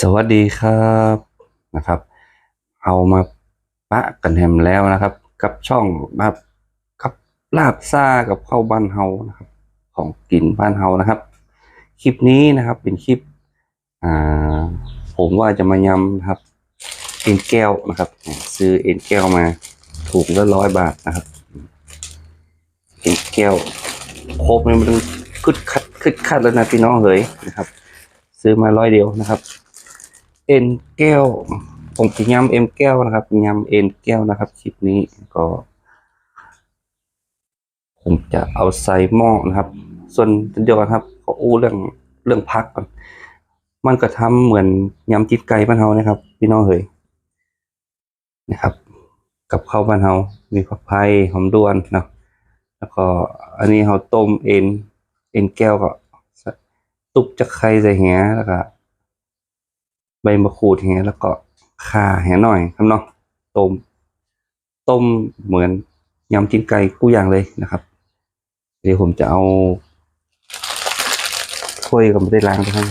สวัสดีครับนะครับ เอามาปะกันแฮมแล้วนะครับ กับช่องมากับลาบซ่ากับข้าวบ้านเฮานะครับ ของกินบ้านเฮานะครับ คลิปนี้นะครับเป็นคลิปอ่าผมว่าจะมายำนะครับ เอ็นแก้วนะครับ ซื้อเอ็นแก้วมาถูกละร้อยบาทนะครับเอ็นแก้วโคบเนี่ยมันคึดคัดคึดคัดแล้วนะพี่น้องเฮ้ยนะครับ ซื้อมาร้อยเดียวนะครับ เอ็นแก้ว ผมจะยำเอ็นแก้วนะครับยำเอ็นแก้วนะครับคลิปนี้ก็ ผมจะเอาใส่หม้อนะครับ ส่วนเดียวกันครับขออู้เรื่องเรื่องพักก่อนมันก็ทำเหมือนยำจิตไก่บ้านเฮานะครับ พี่น้องเฮ้ยนะครับ กับข้าวบ้านเฮามีผักไผ่หอมด้วนเนาะแล้วก็อันนี้เราต้มเอ็นเอ็นแก้วก็ตุบจะไข่ใส่แหแล้วก็ ใบมะกรูดแหแล้วก็ข่าแหหน่อยครับเนาะต้ม ต้มเหมือนยำจิ้นไก่กู้อย่างเลยนะครับ เดี๋ยวผมจะเอาถ้วยก็ไม่ได้ล้างนะครับ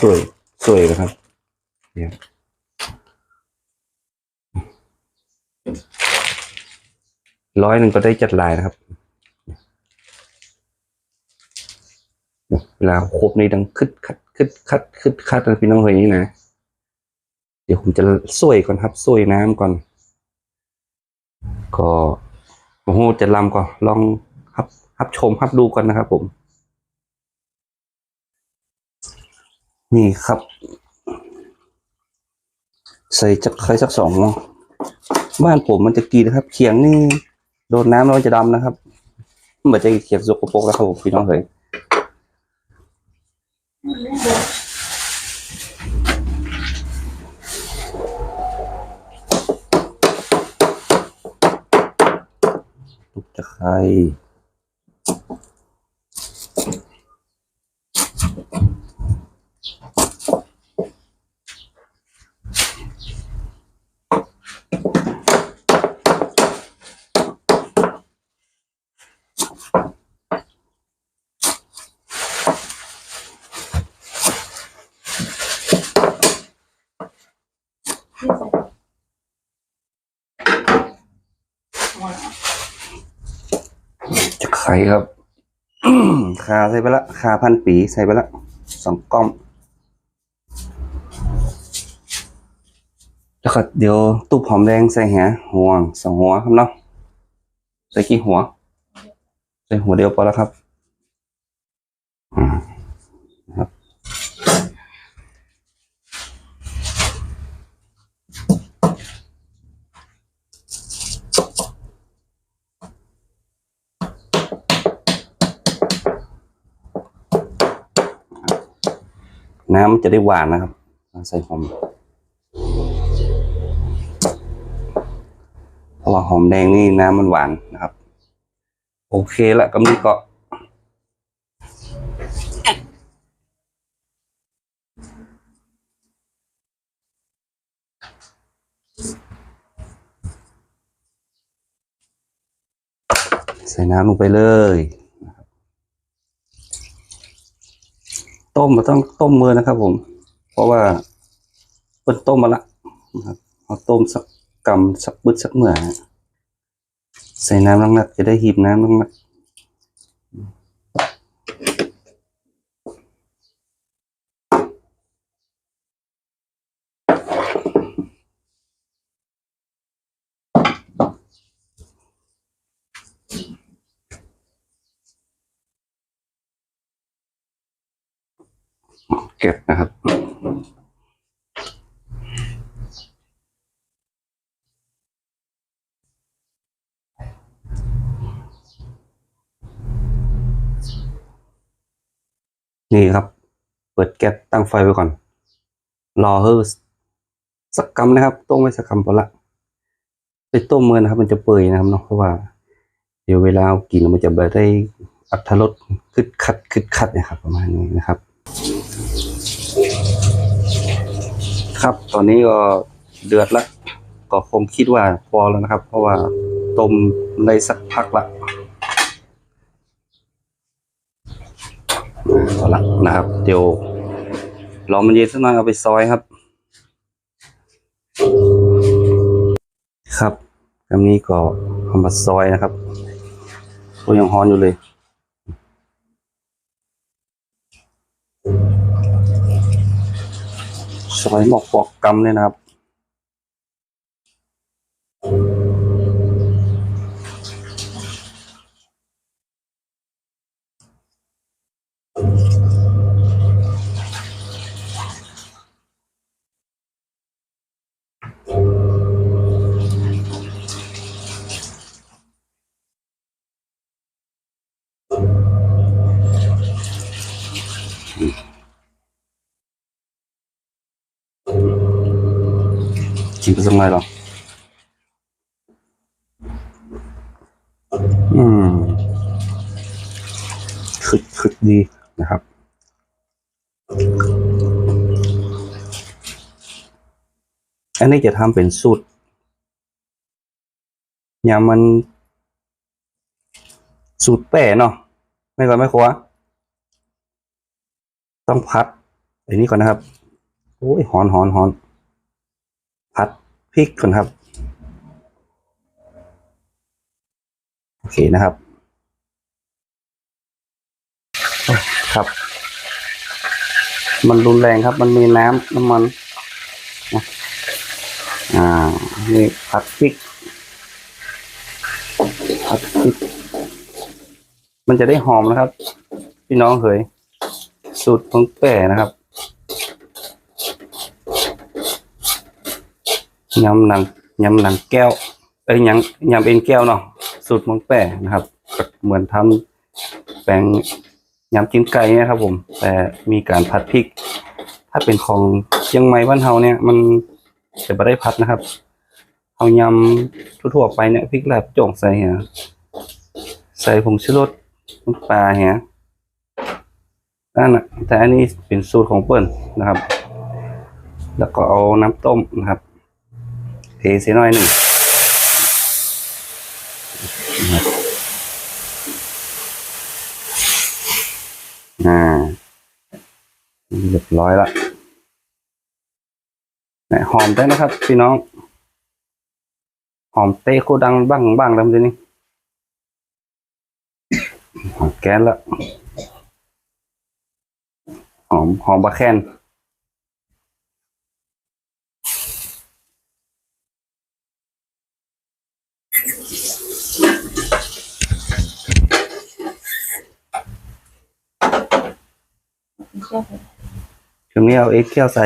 สวยสวยนะครับเดี๋ยวร้อยหนึ่งก็ได้จัดลายนะครับ เวลาครบในดังคึดคัดคึดคัดคึดคัดนะพี่น้องเฮ้ยนี่นะ เดี๋ยวผมจะสวยก่อนครับสวยน้ำก่อน ก็โอ้โหจะลำก่อนลองฮับฮับชมฮับดูก่อนนะครับ ผม นี่ครับ ใส่จักไข่สักสองเนาะบ้านผมมันจะกีนะครับ เขียงนี่โดนน้ำแล้วมันจะดำนะครับมันจะเขียงสกปรกแล้วครับผมพี่น้องเฮ้ย ลูกตะไคร้ ไคร้ครับคาใส่ไปละคาพันปีใส่ไปละสองกล้องแล้วก็เดี๋ยวตู้หอมแดงใส่แหหัวสองหัวครับเนาะใส่กี่หัว ใส่หัวเดียวพอแล้วครับอืมนะครับ น้ำจะได้หวานนะครับใส่หอมเพราะว่าหอมแดงนี่น้ำมันหวานนะครับ โอเคละก็มีก็ใส่น้ำลงไปเลย ต้มมาต้องต้มมือนะครับ ผม เพราะว่าเปิดต้มมาละนะครับเอาต้มสักกำสักบึดสักเมื่อใส่น้ำลังนักจะได้หีบน้ำลังนัก เก็บนะครับ นี่ครับ เปิดแก๊สตั้งไฟไว้ก่อน รอเฮอสักกำนะครับ ต้มไว้สักกำพอละ ไปต้มมือนะครับ มันจะเปื่อยนะครับเนาะเพราะว่า เดี๋ยวเวลาเอากินมันจะแบบได้อัตรสคึดคัดคึดคัดนะครับ ประมาณนี้นะครับ ครับตอนนี้ก็เดือดละก็คงคิดว่าพอแล้วนะครับ เพราะว่าต้มในสักพักละเอละนะครับ เดี๋ยวรอมันเย็นสักหน่อยเอาไปซอยครับ ครับกำนี้ก็เอามาซอยนะครับตัวยังฮ้อนอยู่เลย สมัยหมอกปอกกำเนี่ยนะครับ ชิมไปสักหน่อยหรออืมคึกคึกดีนะครับ อันนี้จะทำเป็นสูตรยามันสูตรแป้เนาะไม่ก่อนไม่ครัวต้องพัดอันนี้ก่อนนะครับ โอ้ยหอนหอนหอน พัดพริกก่อนครับ โอเคนะครับ ครับ มันรุนแรงครับ มันมีน้ำน้ำมันนะอ่านี่พัดพริกพัดพริก มันจะได้หอมนะครับ พี่น้องเคยสูตรของแป้นะครับ ยำหนังยำหนังแก้วเอ้ยยำยำเอ็นแก้วเนาะสูตรมองแปะนะครับ เหมือนทำแปงยำจิ้นไก่นะครับ ผม แต่มีการผัดพริก ถ้าเป็นของเชียงใหม่บ้านเฮาเนี่ย มันจะไม่ได้ผัดนะครับเอายำทั่วๆไปเนี่ยพริกแลบจ่งใส่เหียใส่ผงชูรสน้ำปลาเหียนั่นนะแต่อันนี้เป็นสูตรของเปิ้ลนะครับ แล้วก็เอาน้ำต้มนะครับ เทเสียน่อยหนึ่งอ่าเรียบร้อยละแหมหอมได้นะครับ พี่น้อง หอมเตะโคดังบ้างบ้างแล้วมันจะนี่หอมแก๊สละหอมหอมบะแคน รงนี้เอาเอ็กเคียวใส่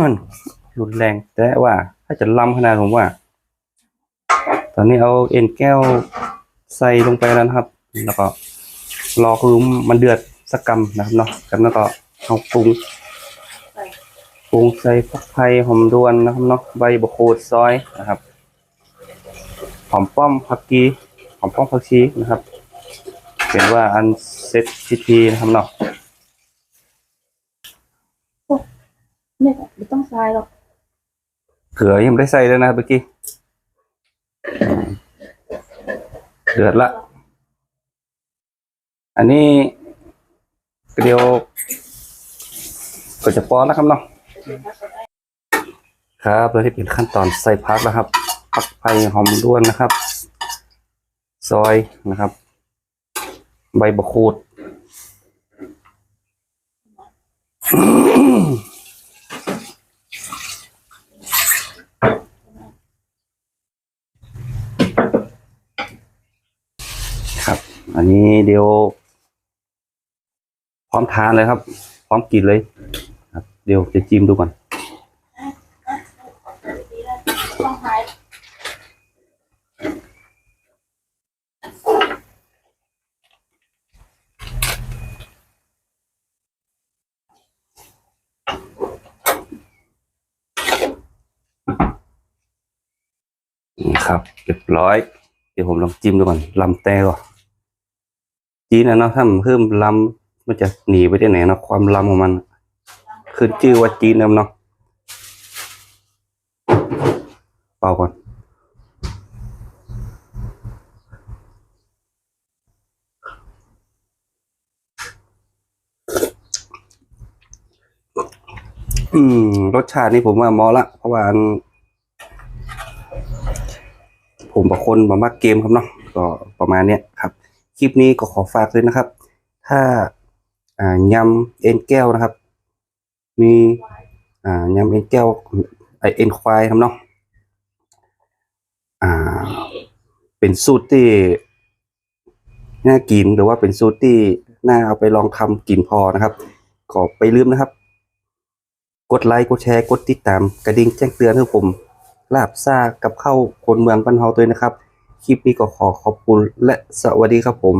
มันรุนแรงแต่ว่า ถ้าจะล้ำขนาดผมว่า ตอนนี้เอาเอ็นแก้วใส่ลงไปแล้วนะครับ แล้วก็รอคือมันเดือดสักกำนะครับเนาะกันแล้วก็เอาปรุงปรุงใส่ผักไทยหอมดวนนะครับเนาะใบบะโคดซอยนะครับหอมป้อมผักกีหอมป้อมผักชีนะครับเป็นว่าอันเซตพิธีนะครับเนาะ ไม่ไม่ต้องทรายหรอกเกลือยังไม่ได้ใส่เลยนะเมื่อกี้เดือดละ อันนี้เดี๋ยวก็จะป้อนแล้วครับเนาะครับแล้วที่เป็นขั้นตอนใส่พักแล้วครับพักไผ่หอมด้วนนะครับ ซอยนะครับ ใบบะขูด ครับ อันนี้เดี๋ยว พร้อมทานเลยครับ พร้อมกินเลยครับเดี๋ยวจะจิ้มดูก่อนนะครับเรียบร้อย เดี๋ยวผมลองจิ้มดูก่อนลำแต้ก่อน จีนนะเนาะถ้ามันเพิ่มลำมันจะหนีไปที่ไหนเนาะความลำของมันคือชื่อว่าจีนนะเนาะเป่าก่อนอืมรสชาตินี่ผมว่ามอละ เพราะว่าผมบางคนมามักเกมครับเนาะก็ประมาณเนี้ยครับ คลิปนี้ก็ขอฝากเลยนะครับ ถ้าอ่ายำเอ็นแก้วนะครับ มีอ่ายำเอ็นแก้วไอเอ็นควายครับเนาะอ่าเป็นสูตรที่น่ากินหรือว่าเป็นสูตรที่น่าเอาไปลองทำกินพอนะครับก็ไปลืมนะครับ กดไลค์กดแชร์กดติดตามกระดิ่งแจ้งเตือนให้ผมลาบซ่ากับเข้าคนเมืองบ้านเฮาตัวนะครับ คลิปนี้ก็ขอขอบคุณและสวัสดีครับผม